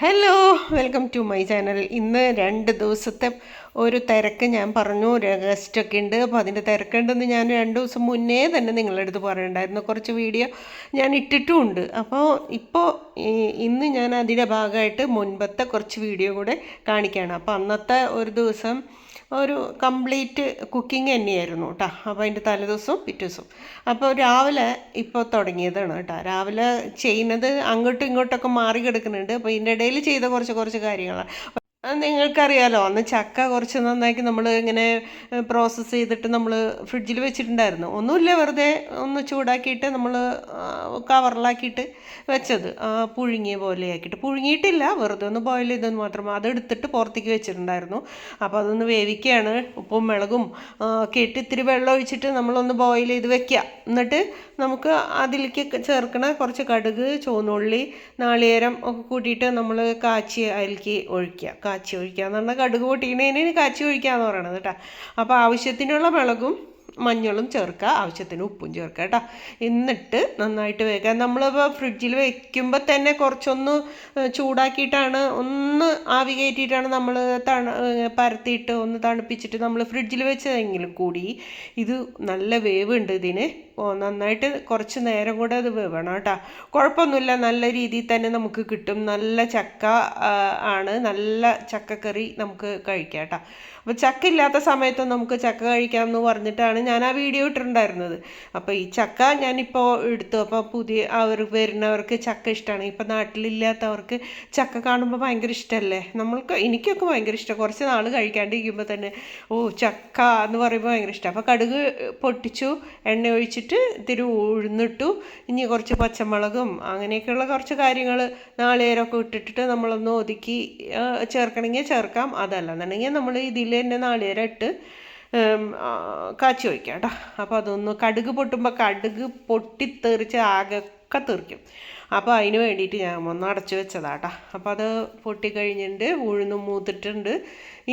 Hello welcome to my channel ഇന്ന് രണ്ട് ദിവസത്തെ ഒരു തിരക്ക് ഞാൻ പറഞ്ഞു. ഗസ്റ്റൊക്കെ ഉണ്ട്. അപ്പോൾ അതിന്റെ തിരക്കുണ്ടെന്ന് ഞാൻ രണ്ട് ദിവസം മുന്നേ തന്നെ നിങ്ങളുടെ അടുത്ത് പറയണ്ടായിരുന്നു. കുറച്ച് വീഡിയോ ഞാൻ ഇട്ടിട്ടുമുണ്ട്. അപ്പോൾ ഇപ്പോൾ ഇന്ന് ഞാൻ അതിന്റെ ഭാഗമായിട്ട് മുൻപത്തെ കുറച്ച് വീഡിയോ കൂടെ കാണിക്കുകയാണ്. അപ്പോൾ അന്നത്തെ ഒരു ദിവസം ഒരു കംപ്ലീറ്റ് കുക്കിംഗ് തന്നെയായിരുന്നു കേട്ടോ. അപ്പോൾ അതിന്റെ തലേദിവസവും പിറ്റേ ദിവസവും അപ്പോൾ രാവിലെ ഇപ്പോൾ തുടങ്ങിയതാണ് കേട്ടോ. രാവിലെ ചെയ്യുന്നത് അങ്ങോട്ടും ഇങ്ങോട്ടൊക്കെ മാറി കിടക്കുന്നുണ്ട് അപ്പോൾ ഇതിന്റെ ഇടയിൽ ചെയ്ത കുറച്ച് കുറച്ച് കാര്യങ്ങളാണ്. അത് നിങ്ങൾക്കറിയാലോ അന്ന് ചക്ക കുറച്ച് നന്നാക്കി നമ്മൾ ഇങ്ങനെ പ്രോസസ്സ് ചെയ്തിട്ട് നമ്മൾ ഫ്രിഡ്ജിൽ വെച്ചിട്ടുണ്ടായിരുന്നു. ഒന്നുമില്ല വെറുതെ ഒന്ന് ചൂടാക്കിയിട്ട് നമ്മൾ കവറിലാക്കിയിട്ട് വെച്ചത്. പുഴുങ്ങിയ പോലെ ആക്കിയിട്ട് പുഴുങ്ങിയിട്ടില്ല വെറുതെ ഒന്ന് ബോയിൽ ചെയ്തെന്ന് മാത്രം. അതെടുത്തിട്ട് പുറത്തേക്ക് വെച്ചിട്ടുണ്ടായിരുന്നു. അപ്പോൾ അതൊന്ന് വേവിക്കുകയാണ്. ഉപ്പും മുളകും ഒക്കെ ഇട്ട് ഇത്തിരി വെള്ളം ഒഴിച്ചിട്ട് നമ്മളൊന്ന് ബോയിൽ ചെയ്ത് വെക്കുക. എന്നിട്ട് നമുക്ക് അതിലേക്ക് ചേർക്കണ കുറച്ച് കടുക് ചുവന്നുള്ളി നാളികേരം ഒക്കെ കൂട്ടിയിട്ട് നമ്മൾ കാച്ചി അതിലേക്ക് ഒഴിക്കുക. കാച്ചി ഒഴിക്കുക എന്ന് പറഞ്ഞാൽ കടുക് പൊട്ടിക്കണേന് കാച്ചി ഒഴിക്കാന്ന് പറയണത് കേട്ടോ. അപ്പോൾ ആവശ്യത്തിനുള്ള മുളകും മഞ്ഞളും ചേർക്കുക ആവശ്യത്തിന് ഉപ്പും ചേർക്കുക കേട്ടോ. എന്നിട്ട് നന്നായിട്ട് വേക്കുക നമ്മളിപ്പോൾ ഫ്രിഡ്ജിൽ വെക്കുമ്പോൾ തന്നെ കുറച്ചൊന്ന് ചൂടാക്കിയിട്ടാണ് ഒന്ന് ആവി കയറ്റിയിട്ടാണ് നമ്മൾ തണ പരത്തിയിട്ട് ഒന്ന് തണുപ്പിച്ചിട്ട് നമ്മൾ ഫ്രിഡ്ജിൽ വെച്ചതെങ്കിലും കൂടി ഇത് നല്ല വേവുണ്ട് ഇതിന്. നന്നായിട്ട് കുറച്ച് നേരം കൂടെ അത് വേവണം കേട്ടോ. കുഴപ്പമൊന്നുമില്ല. നല്ല രീതിയിൽ തന്നെ നമുക്ക് കിട്ടും. നല്ല ചക്ക ആണ്. നല്ല ചക്കക്കറി നമുക്ക് കഴിക്കാം കേട്ടോ. അപ്പോൾ ചക്ക ഇല്ലാത്ത സമയത്ത് നമുക്ക് ചക്ക കഴിക്കാം എന്ന് പറഞ്ഞിട്ടാണ് ഞാൻ ആ വീഡിയോ ഇട്ടിട്ടുണ്ടായിരുന്നത്. അപ്പോൾ ഈ ചക്ക ഞാനിപ്പോൾ എടുത്തു. അപ്പോൾ പുതിയ അവർ വരുന്നവർക്ക് ചക്ക ഇഷ്ടമാണ് ഇപ്പോൾ നാട്ടിലില്ലാത്തവർക്ക് ചക്ക കാണുമ്പോൾ ഭയങ്കര ഇഷ്ടമല്ലേ നമ്മൾക്ക് എനിക്കൊക്കെ ഭയങ്കര ഇഷ്ടം. കുറച്ച് നാൾ കഴിക്കാണ്ടിരിക്കുമ്പോൾ തന്നെ ഓ ചക്ക എന്ന് പറയുമ്പോൾ ഭയങ്കര ഇഷ്ടം. അപ്പോൾ കടുക് പൊട്ടിച്ചു എണ്ണ ഒഴിച്ചിട്ട് ഇത്തിരി ഉഴുന്നിട്ടു ഇനി കുറച്ച് പച്ചമുളകും അങ്ങനെയൊക്കെയുള്ള കുറച്ച് കാര്യങ്ങൾ നാളികേരമൊക്കെ ഇട്ടിട്ട് നമ്മളൊന്ന് ഒതുക്കി ചേർക്കണമെങ്കിൽ ചേർക്കാം. അതല്ല എന്നുണ്ടെങ്കിൽ നമ്മൾ ഇതിൽ തന്നെ നാളികേരം ഇട്ട് കാച്ചി വയ്ക്കാം കേട്ടോ. അപ്പോൾ അതൊന്ന് കടുക് പൊട്ടുമ്പോൾ കടുക് പൊട്ടിത്തെറിച്ച് ആകെയൊക്കെ തെറിക്കും. അപ്പോൾ അതിന് വേണ്ടിയിട്ട് ഞാൻ ഒന്ന് അടച്ചു വെച്ചതാട്ടാ അപ്പോൾ അത് പൊട്ടിക്കഴിഞ്ഞിട്ടുണ്ട് ഉഴുന്ന് മൂത്തിട്ടുണ്ട്.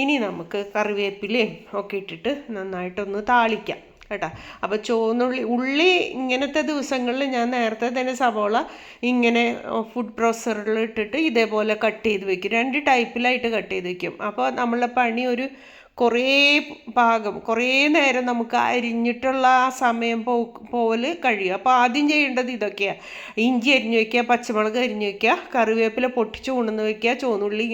ഇനി നമുക്ക് കറിവേപ്പിലയും ഒക്കെ ഇട്ടിട്ട് നന്നായിട്ടൊന്ന് താളിക്കാം. കേട്ടോ. അപ്പോൾ ചുവന്നുള്ളി ഉള്ളി ഇങ്ങനത്തെ ദിവസങ്ങളിൽ ഞാൻ നേരത്തെ തന്നെ സവോള ഇങ്ങനെ ഫുഡ് പ്രോസറിൽ ഇട്ടിട്ട് ഇതേപോലെ കട്ട് ചെയ്ത് വെക്കും. രണ്ട് ടൈപ്പിലായിട്ട് കട്ട് ചെയ്ത് വെക്കും. അപ്പോൾ നമ്മളുടെ പണി ഒരു കുറേ പാകം കുറേ നേരം നമുക്ക് അരിഞ്ഞിട്ടുള്ള ആ സമയം പോ പോലെ കഴിയും. അപ്പോൾ ആദ്യം ചെയ്യേണ്ടത് ഇതൊക്കെയാണ് ഇഞ്ചി അരിഞ്ഞു വയ്ക്കുക പച്ചമുളക് അരിഞ്ഞു വയ്ക്കുക കറിവേപ്പില പൊട്ടിച്ച് ഉണന്ന് വയ്ക്കുക ചോന്നുള്ളി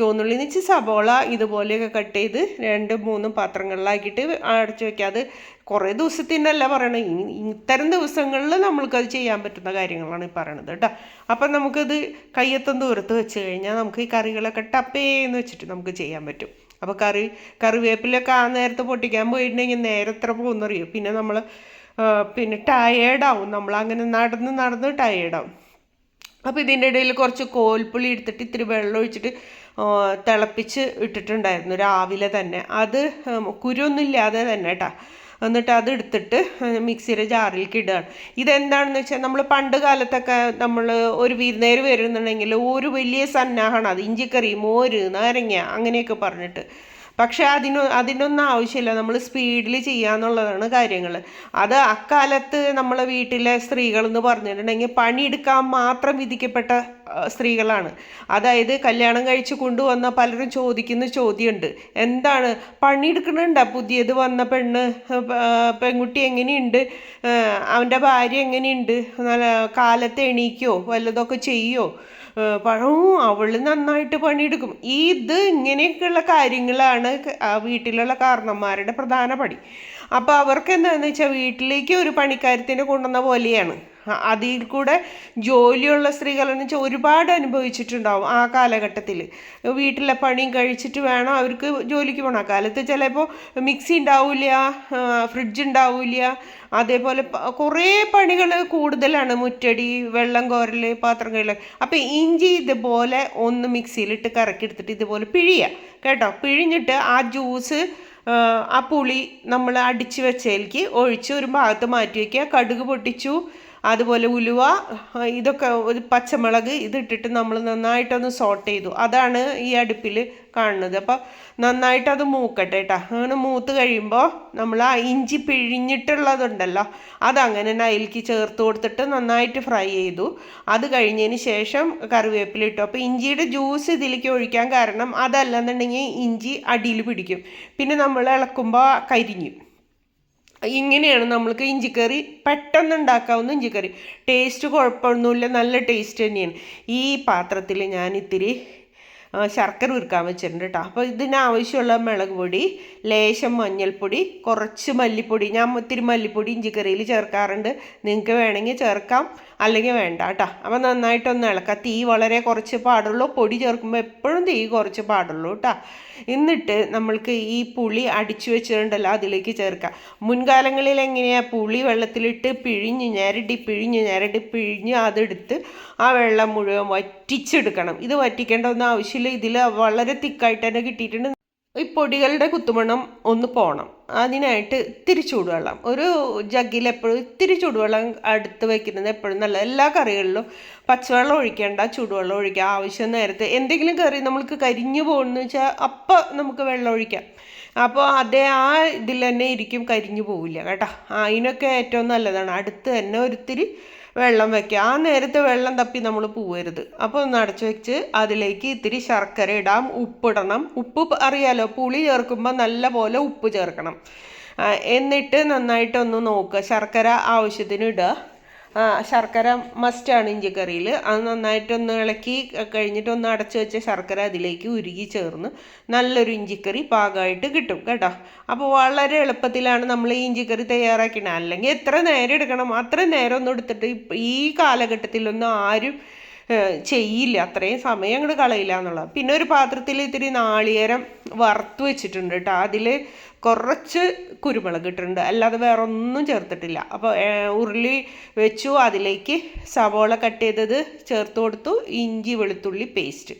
ചോന്നുള്ളി എന്ന് വെച്ചാൽ സബോള ഇതുപോലെയൊക്കെ കട്ട് ചെയ്ത് രണ്ട് മൂന്നും പാത്രങ്ങളിലാക്കിയിട്ട് അടച്ചു വയ്ക്കുക അത് കുറേ ദിവസത്തിനല്ല പറയണത് ഇത്തരം ദിവസങ്ങളിൽ നമ്മൾക്കത് ചെയ്യാൻ പറ്റുന്ന കാര്യങ്ങളാണ് ഈ പറയണത് കേട്ടോ. അപ്പം നമുക്കത് കയ്യെത്തും ദൂരത്ത് വെച്ച് കഴിഞ്ഞാൽ നമുക്ക് ഈ കറികളൊക്കെ ടപ്പേന്ന് വെച്ചിട്ട് നമുക്ക് ചെയ്യാൻ പറ്റും. അപ്പോൾ കറി കറിവേപ്പിലൊക്കെ ആ നേരത്തെ പൊട്ടിക്കാൻ പോയിട്ടുണ്ടെങ്കിൽ നേരെ എത്ര പോകുന്നറിയോ? പിന്നെ നമ്മൾ പിന്നെ ടയേർഡാവും നമ്മൾ അങ്ങനെ നടന്ന് നടന്ന് ടയേർഡാവും അപ്പോൾ ഇതിന്റെ ഇടയിൽ കുറച്ച് കോൽപ്പുളി എടുത്തിട്ട് ഇത്തിരി വെള്ളം ഒഴിച്ചിട്ട് തിളപ്പിച്ച് ഇട്ടിട്ടുണ്ടായിരുന്നു രാവിലെ തന്നെ. അത് കുരുവൊന്നുമില്ലാതെ തന്നെ കേട്ടോ. എന്നിട്ട് അത് എടുത്തിട്ട് മിക്സിയുടെ ജാറിലേക്ക് ഇടുകയാണ് ഇതെന്താണെന്ന് വെച്ചാൽ നമ്മൾ പണ്ട് കാലത്തൊക്കെ നമ്മൾ ഒരു വിരുന്നേര് വരുന്നുണ്ടെങ്കിൽ ഒരു വലിയ സന്നാഹമാണ് അത്. ഇഞ്ചിക്കറി മോര് നാരങ്ങ അങ്ങനെയൊക്കെ പറഞ്ഞിട്ട്. പക്ഷേ അതിന് അതിനൊന്നും ആവശ്യമില്ല. നമ്മൾ സ്പീഡിൽ ചെയ്യാന്നുള്ളതാണ് കാര്യങ്ങൾ അത് അക്കാലത്ത് നമ്മളെ വീട്ടിലെ സ്ത്രീകൾ എന്ന് പറഞ്ഞിട്ടുണ്ടെങ്കിൽ പണിയെടുക്കാൻ മാത്രം വിധിക്കപ്പെട്ട സ്ത്രീകളാണ്. അതായത് കല്യാണം കഴിച്ച് കൊണ്ടുവന്ന പലരും ചോദിക്കുന്ന ചോദ്യമുണ്ട്. എന്താണ്? പണിയെടുക്കണുണ്ട പുതിയത് വന്ന പെണ്ണ് പെൺകുട്ടി എങ്ങനെയുണ്ട്? അവന്റെ ഭാര്യ എങ്ങനെയുണ്ട്? നല്ല കാലത്ത് എണീക്കോ? വല്ലതൊക്കെ ചെയ്യോ? പഴവും അവൾ നന്നായിട്ട് പണിയെടുക്കും. ഇത് ഇങ്ങനെയൊക്കെയുള്ള കാര്യങ്ങളാണ് വീട്ടിലുള്ള കാരണന്മാരുടെ പ്രധാന പണി അപ്പോൾ അവർക്ക് എന്താണെന്ന് വെച്ചാൽ വീട്ടിലേക്ക് ഒരു പണിക്കാരത്തിനെ കൊണ്ടുവന്ന പോലെയാണ്. അതിൽ കൂടെ ജോലിയുള്ള സ്ത്രീകളെന്ന് വെച്ചാൽ ഒരുപാട് അനുഭവിച്ചിട്ടുണ്ടാവും ആ കാലഘട്ടത്തിൽ വീട്ടിലെ പണിയും കഴിച്ചിട്ട് വേണം അവർക്ക് ജോലിക്ക് പോകണം ആ കാലത്ത് ചിലപ്പോൾ മിക്സി ഉണ്ടാവില്ല ഫ്രിഡ്ജ് ഉണ്ടാവില്ല. അതേപോലെ കുറേ പണികൾ കൂടുതലാണ്. മുറ്റടി വെള്ളം കോരൽ പാത്രം കഴുകൽ അപ്പോൾ ഇഞ്ചി ഇതുപോലെ ഒന്ന് മിക്സിയിലിട്ട് കറക്കി എടുത്തിട്ട് ഇതുപോലെ പിഴിയുക. കേട്ടോ? പിഴിഞ്ഞിട്ട് ആ ജ്യൂസ് ആ പുളി നമ്മൾ അടിച്ച് വെച്ചതിലേക്ക് ഒഴിച്ച് ഒരു ഭാഗത്ത് മാറ്റി വയ്ക്കുക കടുക് പൊട്ടിച്ചു. അതുപോലെ ഉലുവ ഇതൊക്കെ ഒരു പച്ചമുളക് ഇതിട്ടിട്ട് നമ്മൾ നന്നായിട്ടൊന്ന് സോട്ട് ചെയ്തു. അതാണ് ഈ അടുപ്പിൽ കാണുന്നത്. അപ്പോൾ നന്നായിട്ട് മൂക്കട്ടെ കേട്ടോ അങ്ങനെ മൂത്ത് കഴിയുമ്പോൾ നമ്മൾ ആ ഇഞ്ചി പിഴിഞ്ഞിട്ടുള്ളതുണ്ടല്ലോ അതങ്ങനെ തന്നെ അതിലേക്ക് ചേർത്ത് കൊടുത്തിട്ട് നന്നായിട്ട് ഫ്രൈ ചെയ്തു. അത് കഴിഞ്ഞതിന് ശേഷം കറിവേപ്പില ഇട്ടു. അപ്പോൾ ഇഞ്ചിയുടെ ജ്യൂസ് ഇതിലേക്ക് ഒഴിക്കാൻ കാരണം അതല്ലെന്നുണ്ടെങ്കിൽ ഇഞ്ചി അടിയിൽ പിടിക്കും. പിന്നെ നമ്മൾ ഇളക്കുമ്പോൾ കരിഞ്ഞു. ഇങ്ങനെയാണ് നമ്മൾക്ക് ഇഞ്ചിക്കറി പെട്ടെന്ന് ഉണ്ടാക്കാവുന്ന ഇഞ്ചിക്കറി. ടേസ്റ്റ് കുഴപ്പമൊന്നുമില്ല നല്ല ടേസ്റ്റ് തന്നെയാണ്. ഈ പാത്രത്തിൽ ഞാൻ ഇത്തിരി ശർക്കര ഉരുക്കാൻ വെച്ചിട്ടുണ്ട് കേട്ടോ അപ്പോൾ ഇതിനാവശ്യമുള്ള മുളക് പൊടി ലേശം മഞ്ഞൾപ്പൊടി കുറച്ച് മല്ലിപ്പൊടി. ഞാൻ ഒത്തിരി മല്ലിപ്പൊടി ഇഞ്ചിക്കറിയിൽ ചേർക്കാറുണ്ട്. നിങ്ങൾക്ക് വേണമെങ്കിൽ ചേർക്കാം. അല്ലെങ്കിൽ വേണ്ട കേട്ടോ. അപ്പോൾ നന്നായിട്ടൊന്ന് ഇളക്കാം തീ വളരെ കുറച്ച് പാടുള്ളൂ. പൊടി ചേർക്കുമ്പോൾ എപ്പോഴും തീ കുറച്ച് പാടുള്ളൂ കേട്ടോ. എന്നിട്ട് നമ്മൾക്ക് ഈ പുളി അടിച്ചു വെച്ചിട്ടുണ്ടല്ലോ അതിലേക്ക് ചേർക്കാം മുൻകാലങ്ങളിൽ എങ്ങനെയാണ് പുളി വെള്ളത്തിലിട്ട് പിഴിഞ്ഞ് ഞരടി പിഴിഞ്ഞ് ഞരടി പിഴിഞ്ഞ് അതെടുത്ത് ആ വെള്ളം മുഴുവൻ വറ്റിച്ചെടുക്കണം. ഇത് വറ്റിക്കേണ്ട ഒന്നും ആവശ്യമില്ല. ഇതിൽ വളരെ തിക്കായിട്ട് തന്നെ കിട്ടിയിട്ടുണ്ട്. ഈ പൊടികളുടെ കുത്തുമണം ഒന്ന് പോകണം അതിനായിട്ട് ഇത്തിരി ചൂടുവെള്ളം. ഒരു ജഗ്ഗിൽ എപ്പോഴും ഇത്തിരി ചൂടുവെള്ളം അടുത്ത് വയ്ക്കുന്നത് എപ്പോഴും നല്ല എല്ലാ കറികളിലും പച്ചവെള്ളം ഒഴിക്കേണ്ട ചൂടുവെള്ളം ഒഴിക്കുക ആവശ്യം നേരത്തെ എന്തെങ്കിലും കറി നമ്മൾക്ക് കരിഞ്ഞു പോകുന്നു വെച്ചാൽ അപ്പം നമുക്ക് വെള്ളം ഒഴിക്കാം. അപ്പോൾ അതേ ആ ഇതിൽ തന്നെ ഇരിക്കും കരിഞ്ഞു പോവില്ല കേട്ടോ. അതിനൊക്കെ ഏറ്റവും നല്ലതാണ്. അടുത്ത് തന്നെ ഒരിത്തിരി വെള്ളം വെക്കുക. ആ നേരത്തെ വെള്ളം തപ്പി നമ്മൾ പോവരുത്. അപ്പോൾ ഒന്ന് അടച്ചു വെച്ച് അതിലേക്ക് ഇത്തിരി ശർക്കര ഇടാം ഉപ്പിടണം. ഉപ്പ് അറിയാലോ പുളി ചേർക്കുമ്പോൾ നല്ല പോലെ ഉപ്പ് ചേർക്കണം. എന്നിട്ട് നന്നായിട്ടൊന്ന് നോക്കുക. ശർക്കര ആവശ്യത്തിന് ഇടുക ശർക്കര മസ്റ്റാണ് ഇഞ്ചിക്കറിയിൽ അത് നന്നായിട്ടൊന്ന് ഇളക്കി കഴിഞ്ഞിട്ട് ഒന്ന് അടച്ചു വെച്ച ശർക്കര അതിലേക്ക് ഉരുകി ചേർന്ന് നല്ലൊരു ഇഞ്ചിക്കറി പാകമായിട്ട് കിട്ടും കേട്ടോ. അപ്പോൾ വളരെ എളുപ്പത്തിലാണ് നമ്മൾ ഈ ഇഞ്ചിക്കറി തയ്യാറാക്കുന്നത് അല്ലെങ്കിൽ എത്ര നേരം എടുക്കണം അത്ര നേരം ഒന്നും എടുത്തിട്ട് ഈ കാലഘട്ടത്തിലൊന്നും ആരും ചെയ്യില്ല. അത്രയും സമയം അങ്ങോട്ട് കളയില്ല എന്നുള്ളത്. പിന്നെ ഒരു പാത്രത്തിൽ ഇത്തിരി നാളികേരം വറുത്ത് വെച്ചിട്ടുണ്ട് കേട്ടോ. അതിൽ കുറച്ച് കുരുമുളക് ഇട്ടിട്ടുണ്ട്. അല്ലാതെ വേറെ ഒന്നും ചേർത്തിട്ടില്ല അപ്പോൾ ഉരുളി വെച്ചു. അതിലേക്ക് സവോള കട്ട് ചെയ്തത് ചേർത്ത് കൊടുത്തു. ഇഞ്ചി വെളുത്തുള്ളി പേസ്റ്റ്.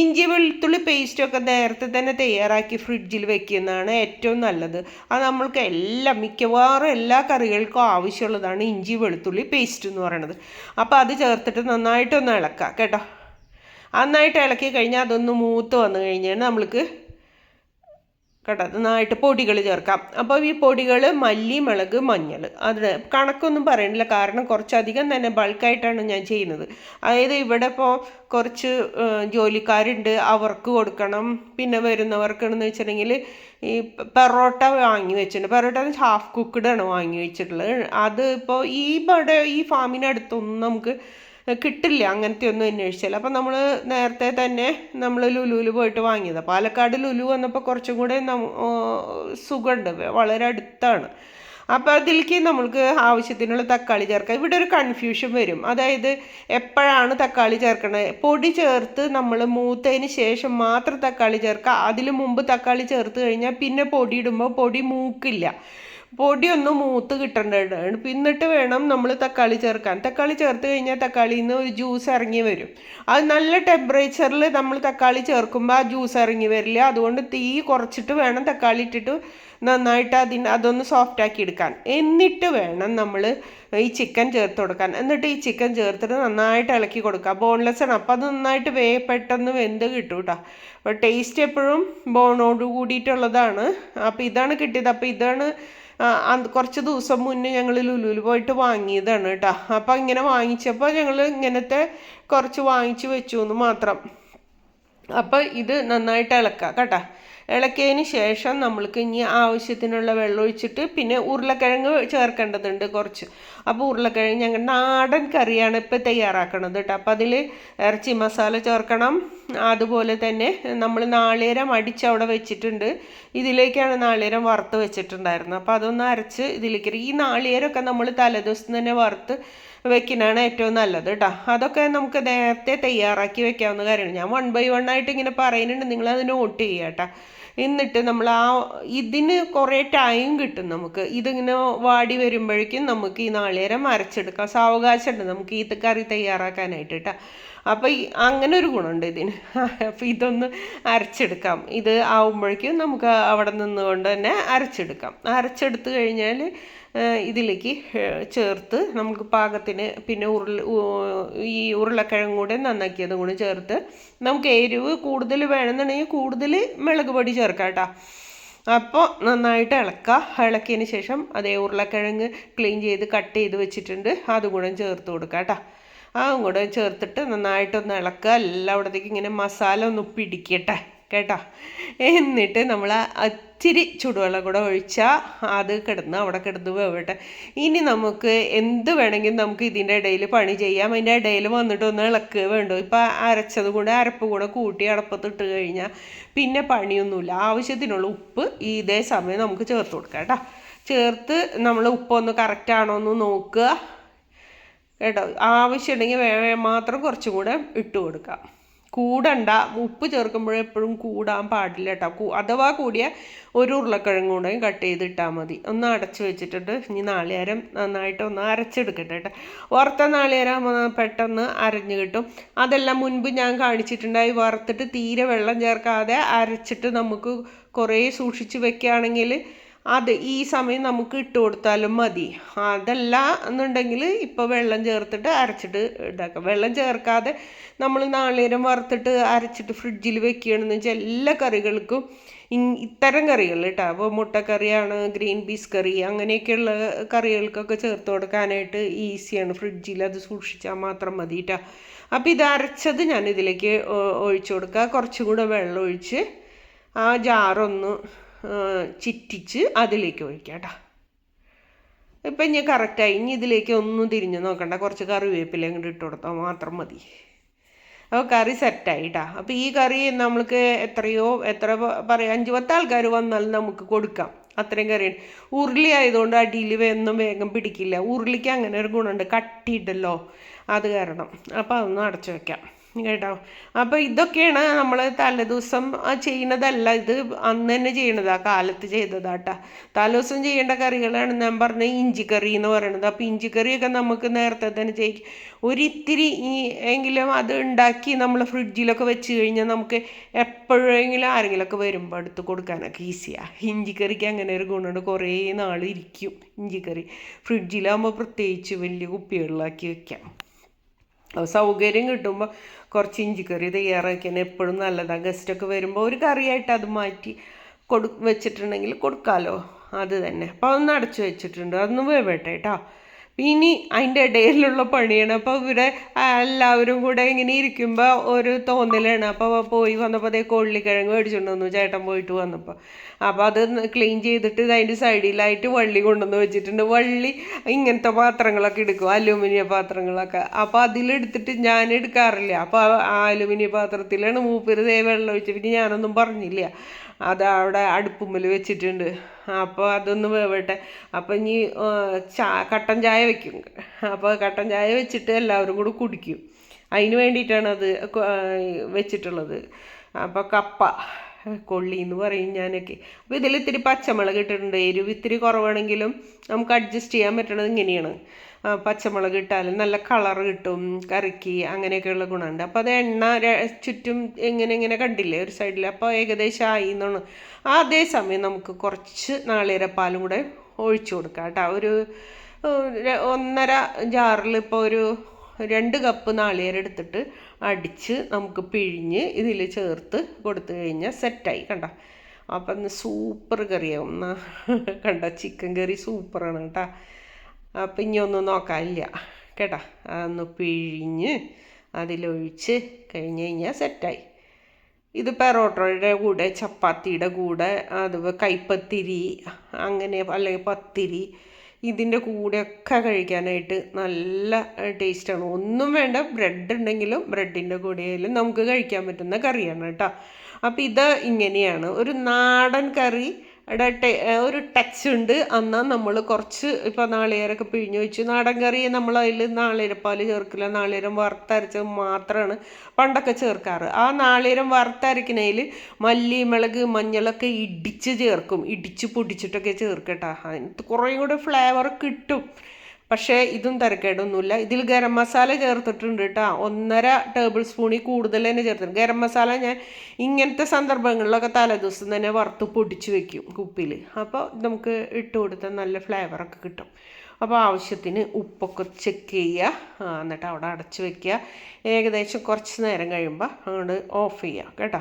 ഇഞ്ചി വെളുത്തുള്ളി പേസ്റ്റൊക്കെ നേരത്തെ തന്നെ തയ്യാറാക്കി ഫ്രിഡ്ജിൽ വെക്കുന്നതാണ് ഏറ്റവും നല്ലത്. അത് നമ്മൾക്ക് എല്ലാ മിക്കവാറും എല്ലാ കറികൾക്കും ആവശ്യമുള്ളതാണ് ഇഞ്ചി വെളുത്തുള്ളി പേസ്റ്റ് എന്ന് പറയുന്നത് അപ്പോൾ അത് ചേർത്തിട്ട് നന്നായിട്ടൊന്ന് ഇളക്കാം കേട്ടോ. നന്നായിട്ട് ഇളക്കി കഴിഞ്ഞാൽ അതൊന്ന് മൂത്ത് വന്നു കഴിഞ്ഞാൽ നമ്മൾക്ക് കേട്ടോ നന്നായിട്ട് പൊടികൾ ചേർക്കാം. അപ്പോൾ ഈ പൊടികൾ മല്ലി മുളക് മഞ്ഞൾ. അത് കണക്കൊന്നും പറയണില്ല. കാരണം കുറച്ചധികം തന്നെ ബൾക്കായിട്ടാണ് ഞാൻ ചെയ്യുന്നത്. അതായത് ഇവിടെ ഇപ്പോൾ കുറച്ച് ജോലിക്കാരുണ്ട്. അവർക്ക് കൊടുക്കണം. പിന്നെ വരുന്നവർക്കെന്ന് വെച്ചിട്ടുണ്ടെങ്കിൽ ഈ പെറോട്ട വാങ്ങി വെച്ചിട്ടുണ്ട്. പെറോട്ട എന്ന് വെച്ചാൽ ഹാഫ് കുക്ക്ഡ് ആണ് വാങ്ങി വെച്ചിട്ടുള്ളത്. അത് ഇപ്പോൾ ഈ ഇവിടെ ഈ ഫാമിനടുത്തൊന്നും നമുക്ക് കിട്ടില്ല അങ്ങനത്തെ ഒന്നും അന്വേഷിച്ചാൽ അപ്പം നമ്മൾ നേരത്തെ തന്നെ നമ്മൾ ലുലുവിൽ പോയിട്ട് വാങ്ങിയത്. പാലക്കാട് ലുലു വന്നപ്പോൾ കുറച്ചും കൂടെ സുഖമുണ്ട് വളരെ അടുത്താണ്. അപ്പോൾ അതിലേക്ക് നമ്മൾക്ക് ആവശ്യത്തിനുള്ള തക്കാളി ചേർക്കാം. ഇവിടെ ഒരു കൺഫ്യൂഷൻ വരും. അതായത് എപ്പോഴാണ് തക്കാളി ചേർക്കണത് പൊടി ചേർത്ത് നമ്മൾ മൂത്തതിന് ശേഷം മാത്രം തക്കാളി ചേർക്കുക അതിന് മുമ്പ് തക്കാളി ചേർത്ത് കഴിഞ്ഞാൽ പിന്നെ പൊടി ഇടുമ്പോൾ പൊടി മൂക്കില്ല. പൊടി ഒന്ന് മൂത്ത് കിട്ടേണ്ടതാണ് പിന്നിട്ട് വേണം നമ്മൾ തക്കാളി ചേർക്കാൻ. തക്കാളി ചേർത്ത് കഴിഞ്ഞാൽ തക്കാളിയിൽ നിന്ന് ഒരു ജ്യൂസ് ഇറങ്ങി വരും. അത് നല്ല ടെമ്പറേച്ചറിൽ നമ്മൾ തക്കാളി ചേർക്കുമ്പോൾ ആ ജ്യൂസ് ഇറങ്ങി വരില്ല. അതുകൊണ്ട് തീ കുറച്ചിട്ട് വേണം തക്കാളി ഇട്ടിട്ട് നന്നായിട്ട് അതിന് അതൊന്ന് സോഫ്റ്റ് ആക്കി എടുക്കാൻ. എന്നിട്ട് വേണം നമ്മൾ ഈ ചിക്കൻ ചേർത്ത് കൊടുക്കാൻ. എന്നിട്ട് ഈ ചിക്കൻ ചേർത്തിട്ട് നന്നായിട്ട് ഇളക്കി കൊടുക്കുക. ബോൺലെസ് ആണ്. അപ്പോൾ അത് നന്നായിട്ട് വേ പെട്ടെന്ന് വെന്ത് കിട്ടും കേട്ടോ അപ്പോൾ ടേസ്റ്റ് എപ്പോഴും ബോണോട് കൂടിയിട്ടുള്ളതാണ്. അപ്പോൾ ഇതാണ് കിട്ടിയത്. അപ്പോൾ ഇതാണ് കുറച്ച് ദിവസം മുന്നേ ഞങ്ങൾ ലുലുവിൽ പോയിട്ട് വാങ്ങിയതാണ് കേട്ടോ. അപ്പോൾ ഇങ്ങനെ വാങ്ങിച്ചപ്പോൾ ഞങ്ങൾ ഇങ്ങനത്തെ കുറച്ച് വാങ്ങിച്ച് വെച്ചു എന്ന് മാത്രം. അപ്പോൾ ഇത് നന്നായിട്ട് ഇളക്കുക കേട്ടോ. ഇളക്കിയതിന് ശേഷം നമ്മൾക്ക് ഇനി ആവശ്യത്തിനുള്ള വെള്ളം ഒഴിച്ചിട്ട് പിന്നെ ഉരുളക്കിഴങ്ങ് ചേർക്കേണ്ടതുണ്ട് കുറച്ച്. അപ്പോൾ ഉരുളക്കിഴങ്ങ് ഞങ്ങൾ നാടൻ കറിയാണ് ഇപ്പോൾ തയ്യാറാക്കണത് കേട്ടോ. അപ്പോൾ അതിൽ ഇറച്ചി മസാല ചേർക്കണം. അതുപോലെ തന്നെ നമ്മൾ നാളികേരം അടിച്ച് അവിടെ വെച്ചിട്ടുണ്ട്. ഇതിലേക്കാണ് നാളികേരം വറുത്ത് വെച്ചിട്ടുണ്ടായിരുന്നത്. അപ്പോൾ അതൊന്ന് അരച്ച് ഇതിലേക്ക് ഈ നാളികേരമൊക്കെ നമ്മൾ തലേദിവസം തന്നെ വറുത്ത് വെക്കുന്നതാണ് ഏറ്റവും നല്ലത് കേട്ടോ. അതൊക്കെ നമുക്ക് നേരത്തെ തയ്യാറാക്കി വെക്കാവുന്ന കാര്യമാണ്. ഞാൻ വൺ ബൈ വൺ ആയിട്ട് ഇങ്ങനെ പറയുന്നുണ്ട്. നിങ്ങളത് നോട്ട് ചെയ്യുക കേട്ടോ. എന്നിട്ട് നമ്മൾ ആ ഇതിന് കുറേ ടൈം കിട്ടും നമുക്ക്. ഇതിങ്ങനെ വാടി വരുമ്പോഴേക്കും നമുക്ക് ഈ നാളികേരം അരച്ചെടുക്കാം. സാവകാശമുണ്ട് നമുക്ക് ഈ കറി തയ്യാറാക്കാനായിട്ട് കേട്ടോ. അപ്പോൾ ഈ അങ്ങനെ ഒരു ഗുണമുണ്ട് ഇതിന്. അപ്പോൾ ഇതൊന്ന് അരച്ചെടുക്കാം. ഇത് ആവുമ്പോഴേക്കും നമുക്ക് അവിടെ നിന്നുകൊണ്ട് തന്നെ അരച്ചെടുക്കാം. അരച്ചെടുത്ത് കഴിഞ്ഞാൽ ഇതിലേക്ക് ചേർത്ത് നമുക്ക് പാകത്തിന് പിന്നെ ഉരുള ഈ ഉരുളക്കിഴങ്ങ് കൂടെ നന്നാക്കിയതും കൂടെ ചേർത്ത് നമുക്ക് എരിവ് കൂടുതൽ വേണമെന്നുണ്ടെങ്കിൽ കൂടുതൽ മുളക് പൊടി ചേർക്കാം കേട്ടോ. അപ്പോൾ നന്നായിട്ട് ഇളക്കുക. ഇളക്കിയതിന് ശേഷം അതേ ഉരുളക്കിഴങ്ങ് ക്ലീൻ ചെയ്ത് കട്ട് ചെയ്ത് വെച്ചിട്ടുണ്ട്. അതും കൂടെ ചേർത്ത് കൊടുക്കുക കേട്ടോ. അതും കൂടെ ചേർത്തിട്ട് നന്നായിട്ടൊന്ന് ഇളക്കുക. എല്ലായിടത്തേക്കും ഇങ്ങനെ മസാല ഒന്ന് പിടിക്കട്ടെ. കേട്ടോ. എന്നിട്ട് നമ്മൾ ഇച്ചിരി ചൂടുവെള്ളം കൂടെ ഒഴിച്ചാൽ അത് കിടന്ന് അവിടെ കിടന്ന് പോവട്ടെ ഇനി നമുക്ക് എന്ത് വേണമെങ്കിലും നമുക്ക് ഇതിന്റെ ഇടയിൽ പണി ചെയ്യാം. അതിന്റെ ഇടയിൽ വന്നിട്ട് ഒന്ന് ഇളക്കുക വേണ്ടു? ഇപ്പം അരച്ചത് കൂടെ അരപ്പ് കൂടെ കൂട്ടി അടപ്പത്തിട്ട് കഴിഞ്ഞാൽ പിന്നെ പണിയൊന്നുമില്ല. ആവശ്യത്തിനുള്ള ഉപ്പ് ഇതേ സമയം നമുക്ക് ചേർത്ത് കൊടുക്കാം കേട്ടോ. ചേർത്ത് നമ്മൾ ഉപ്പൊന്ന് കറക്റ്റാണോ എന്ന് നോക്കുക. കേട്ടോ. ആവശ്യമുണ്ടെങ്കിൽ മാത്രം കുറച്ചും കൂടെ ഇട്ട് കൊടുക്കാം. കൂടണ്ട. ഉപ്പ് ചേർക്കുമ്പോൾ എപ്പോഴും കൂടാൻ പാടില്ല കേട്ടോ അഥവാ കൂടിയ ഒരു ഉരുളക്കിഴങ്ങ് കൂടെ കട്ട് ചെയ്ത് ഇട്ടാൽ മതി. ഒന്ന് അടച്ചു വെച്ചിട്ടുണ്ട്. ഇനി നാളികേരം നന്നായിട്ട് ഒന്ന് അരച്ചെടുക്കട്ടെ കേട്ടോ വറുത്ത നാളികേരം പെട്ടെന്ന് അരഞ്ഞു കിട്ടും. അതെല്ലാം മുൻപ് ഞാൻ കാണിച്ചിട്ടുണ്ടായി. വറുത്തിട്ട് തീരെ വെള്ളം ചേർക്കാതെ അരച്ചിട്ട് നമുക്ക് കുറേ സൂക്ഷിച്ച് വെക്കുകയാണെങ്കിൽ അത് ഈ സമയം നമുക്ക് ഇട്ട് കൊടുത്താലും മതി. അതല്ല എന്നുണ്ടെങ്കിൽ ഇപ്പോൾ വെള്ളം ചേർത്തിട്ട് അരച്ചിട്ട് ഇതാക്കാം. വെള്ളം ചേർക്കാതെ നമ്മൾ നാളികേരം വറുത്തിട്ട് അരച്ചിട്ട് ഫ്രിഡ്ജിൽ വെക്കുകയാണെന്ന് വെച്ചാൽ എല്ലാ കറികൾക്കും ഇത്തരം കറികൾ കേട്ടോ. അപ്പോൾ മുട്ടക്കറിയാണ് ഗ്രീൻ പീസ് കറി അങ്ങനെയൊക്കെയുള്ള കറികൾക്കൊക്കെ ചേർത്ത് കൊടുക്കാനായിട്ട് ഈസിയാണ്. ഫ്രിഡ്ജിൽ അത് സൂക്ഷിച്ചാൽ മാത്രം മതി കേട്ടോ. അപ്പോൾ ഇത് അരച്ചത് ഞാൻ ഇതിലേക്ക് ഒഴിച്ചു കൊടുക്കുക. കുറച്ചും കൂടെ വെള്ളം ഒഴിച്ച് ആ ജാറൊന്ന് ചിറ്റിച്ച് അതിലേക്ക് ഒഴിക്കാം കേട്ടോ. ഇപ്പം ഇനി കറക്റ്റായി ഇനി ഇതിലേക്ക് ഒന്നും തിരിഞ്ഞ് നോക്കണ്ട. കുറച്ച് കറിവേപ്പില ഇങ്ങോട്ട് ഇട്ട് കൊടുത്താൽ മാത്രം മതി. അപ്പോൾ കറി സെറ്റായി കേട്ടോ അപ്പോൾ ഈ കറി നമ്മൾക്ക് എത്രയോ എത്ര പറയാം അഞ്ച് പത്ത് ആൾക്കാർ വന്നാൽ നമുക്ക് കൊടുക്കാം. അത്രയും കറിയാണ്. ഉരുളി ആയതുകൊണ്ട് അടിയിൽ ഒന്നും വേഗം പിടിക്കില്ല. ഉരുളിക്ക് അങ്ങനെ ഒരു ഗുണമുണ്ട്. കട്ടിയിട്ടല്ലോ അത് കാരണം. അപ്പോൾ അതൊന്ന് അടച്ചു വെക്കാം. കേട്ടോ. അപ്പോൾ ഇതൊക്കെയാണ് നമ്മൾ തലേദിവസം ചെയ്യുന്നതല്ല ഇത് അന്ന് തന്നെ ചെയ്യണതാ കാലത്ത് ചെയ്തതാട്ടാ തലേദിവസം ചെയ്യേണ്ട കറികളാണ് ഞാൻ പറഞ്ഞ ഇഞ്ചിക്കറി എന്ന് പറയുന്നത് അപ്പോൾ ഇഞ്ചിക്കറിയൊക്കെ നമുക്ക് നേരത്തെ തന്നെ ചെയ്യും ഒരിത്തിരി ഈ എങ്കിലും അത് ഉണ്ടാക്കി നമ്മൾ ഫ്രിഡ്ജിലൊക്കെ വെച്ച് കഴിഞ്ഞാൽ നമുക്ക് എപ്പോഴെങ്കിലും ആരെങ്കിലുമൊക്കെ വരുമ്പോൾ എടുത്ത് കൊടുക്കാനൊക്കെ ഈസിയാണ് ഇഞ്ചിക്കറിക്ക് അങ്ങനെ ഒരു ഗുണമുണ്ട്. കുറേ നാൾ ഇരിക്കും ഇഞ്ചിക്കറി. ഫ്രിഡ്ജിലാകുമ്പോൾ പ്രത്യേകിച്ച് വലിയ കുപ്പികളിലാക്കി വെക്കാം. സൗകര്യം കിട്ടുമ്പോൾ കുറച്ച് ഇഞ്ചിക്കറി തയ്യാറാക്കിയാണ് എപ്പോഴും നല്ലതാണ് ഗസ്റ്റൊക്കെ വരുമ്പോൾ ഒരു കറിയായിട്ട് അത് മാറ്റി കൊടു വെച്ചിട്ടുണ്ടെങ്കിൽ കൊടുക്കാമല്ലോ അത് തന്നെ. അപ്പോൾ ഒന്ന് അടച്ചു വെച്ചിട്ടുണ്ട്. അതൊന്ന് വേവട്ടെ കേട്ടോ ഇനി അതിന്റെ ഇടയിലുള്ള പണിയാണ്. അപ്പോൾ ഇവിടെ എല്ലാവരും കൂടെ ഇങ്ങനെ ഇരിക്കുമ്പോൾ ഒരു തോന്നലാണ്. അപ്പോൾ പോയി വന്നപ്പോൾ അതേ കൊള്ളിക്കിഴങ്ങ് മേടിച്ചുകൊണ്ട് വന്നു. ചേട്ടൻ പോയിട്ട് വന്നപ്പോൾ അപ്പോൾ അത് ക്ലീൻ ചെയ്തിട്ട് അതിന്റെ സൈഡിലായിട്ട് വള്ളി കൊണ്ടുവന്ന് വെച്ചിട്ടുണ്ട്. വള്ളി ഇങ്ങനത്തെ പാത്രങ്ങളൊക്കെ എടുക്കും. അലൂമിനിയം പാത്രങ്ങളൊക്കെ. അപ്പോൾ അതിലെടുത്തിട്ട് ഞാൻ എടുക്കാറില്ല. അപ്പോൾ ആ അലൂമിനിയം പാത്രത്തിലാണ് മൂപ്പര് ദേ വെള്ളം ഒഴിച്ച്. പിന്നെ ഞാനൊന്നും പറഞ്ഞില്ല. അത് അവിടെ അടുപ്പുമ്മൽ വെച്ചിട്ടുണ്ട്. അപ്പോൾ അതൊന്ന് വേവട്ടെ. അപ്പോൾ ഇനി ചാ കട്ടൻ ചായ വെക്കും. അപ്പോൾ കട്ടൻ ചായ വെച്ചിട്ട് എല്ലാവരും കൂടി കുടിക്കും. അതിന് വേണ്ടിയിട്ടാണ് അത് വെച്ചിട്ടുള്ളത്. അപ്പോൾ കപ്പ കൊള്ളി എന്ന് പറയും ഞാനൊക്കെ. അപ്പോൾ ഇതിൽ ഇത്തിരി പച്ചമുളക് ഇട്ടിട്ടുണ്ട്. എരിവ് ഇത്തിരി കുറവാണെങ്കിലും നമുക്ക് അഡ്ജസ്റ്റ് ചെയ്യാൻ പറ്റണത് ഇങ്ങനെയാണ്. പച്ചമുളക് ഇട്ടാലും നല്ല കളർ കിട്ടും കറിക്ക് അങ്ങനെയൊക്കെയുള്ള ഗുണമുണ്ട്. അപ്പോൾ അത് എണ്ണ ചുറ്റും ഇങ്ങനെ ഇങ്ങനെ കണ്ടില്ലേ ഒരു സൈഡിൽ അപ്പോൾ ഏകദേശം ആയി എന്നാണ് ആ അതേ സമയം നമുക്ക് കുറച്ച് നാളികേരപ്പാലും കൂടെ ഒഴിച്ചു കൊടുക്കാം കേട്ടോ. ഒരു ഒന്നര ജാറിൽ ഇപ്പോൾ ഒരു രണ്ട് കപ്പ് നാളികേരം എടുത്തിട്ട് അടിച്ച് നമുക്ക് പിഴിഞ്ഞ് ഇതിൽ ചേർത്ത് കൊടുത്തു കഴിഞ്ഞാൽ സെറ്റായി കണ്ട. അപ്പം സൂപ്പർ കറിയാവും. കണ്ട ചിക്കൻ കറി സൂപ്പറാണ് കേട്ടോ. അപ്പം ഇനി ഒന്നും നോക്കാനില്ല. കേട്ടോ? അതൊന്ന് പിഴിഞ്ഞ് അതിലൊഴിച്ച് കഴിഞ്ഞ് കഴിഞ്ഞാൽ സെറ്റായി. ഇത് പെറോട്ടയുടെ കൂടെ ചപ്പാത്തിയുടെ കൂടെ അത് കൈപ്പത്തിരി അങ്ങനെ അല്ലെങ്കിൽ പത്തിരി ഇതിന്റെ കൂടെയൊക്കെ കഴിക്കാനായിട്ട് നല്ല ടേസ്റ്റാണ്. ഒന്നും വേണ്ട ബ്രെഡ് ഉണ്ടെങ്കിലും ബ്രെഡിന്റെ കൂടെയായാലും നമുക്ക് കഴിക്കാൻ പറ്റുന്ന കറിയാണ് കേട്ടോ. അപ്പോൾ ഇത് ഇങ്ങനെയാണ്. ഒരു നാടൻ കറി ഒരു ടച്ച് ഉണ്ട്. എന്നാൽ നമ്മൾ കുറച്ച് ഇപ്പോൾ നാളികേരമൊക്കെ പിഴിഞ്ഞ് വെച്ചു. നാടൻ കറി നമ്മൾ അതിൽ നാളികേരപ്പാൽ ചേർക്കില്ല. നാളികേരം വറുത്തരച്ചത് മാത്രമാണ് പണ്ടൊക്കെ ചേർക്കാറ്. ആ നാളികേരം വറുത്തരക്കണേൽ മല്ലി മുളക് മഞ്ഞളൊക്കെ ഇടിച്ച് ചേർക്കും. ഇടിച്ച് പൊടിച്ചിട്ടൊക്കെ ചേർക്കട്ടോ. അതിന് കുറേ കൂടെ ഫ്ലേവർ കിട്ടും. പക്ഷേ ഇതും തരക്കേടൊന്നുമില്ല. ഇതിൽ ഗരം മസാല ചേർത്തിട്ടുണ്ട് കേട്ടോ. ഒന്നര ടേബിൾ സ്പൂണിൽ കൂടുതൽ തന്നെ ചേർത്തിട്ടുണ്ട്. ഗരം മസാല ഞാൻ ഇങ്ങനത്തെ സന്ദർഭങ്ങളിലൊക്കെ തലേദിവസം തന്നെ വറുത്ത് പൊടിച്ച് വെക്കും കുപ്പിയിൽ. അപ്പോൾ നമുക്ക് ഇട്ട് കൊടുത്താൽ നല്ല ഫ്ലേവറൊക്കെ കിട്ടും. അപ്പോൾ ആവശ്യത്തിന് ഉപ്പൊക്കെ ചെക്ക് ചെയ്യുക. എന്നിട്ട് അവിടെ അടച്ച് വെക്കുക. ഏകദേശം കുറച്ച് നേരം കഴിയുമ്പോൾ അങ്ങോട്ട് ഓഫ് ചെയ്യുക കേട്ടോ.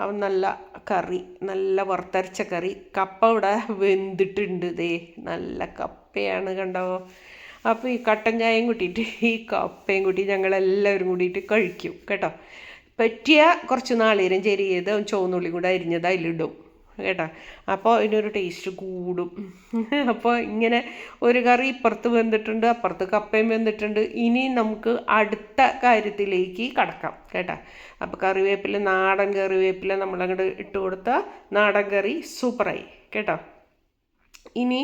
അപ്പം നല്ല കറി നല്ല വറുത്തരച്ച കറി. കപ്പ ഇവിടെ വെന്തിട്ടുണ്ട് ദേ. നല്ല കപ്പയാണ് കണ്ടോ? അപ്പോൾ ഈ കട്ടൻ ചായയും കൂട്ടിയിട്ട് ഈ കപ്പയും കൂട്ടി ഞങ്ങളെല്ലാവരും കൂടിയിട്ട് കഴിക്കും കേട്ടോ. പറ്റിയ കുറച്ച് നാളീരം ചെരിയത് ചുവന്നുള്ളി കൂടെ അരിഞ്ഞത് അതിലിടും കേട്ടോ. അപ്പോൾ അതിനൊരു ടേസ്റ്റ് കൂടും. അപ്പോൾ ഇങ്ങനെ ഒരു കറി ഇപ്പുറത്ത് വെന്തിട്ടുണ്ട് അപ്പുറത്ത് കപ്പയും വെന്തിട്ടുണ്ട്. ഇനി നമുക്ക് അടുത്ത കാര്യത്തിലേക്ക് കടക്കാം കേട്ടോ. അപ്പോൾ കറിവേപ്പില നാടൻ കറിവേപ്പില നമ്മളങ്ങോട്ട് ഇട്ട് കൊടുത്താൽ നാടൻ കറി സൂപ്പറായി കേട്ടോ. ഇനി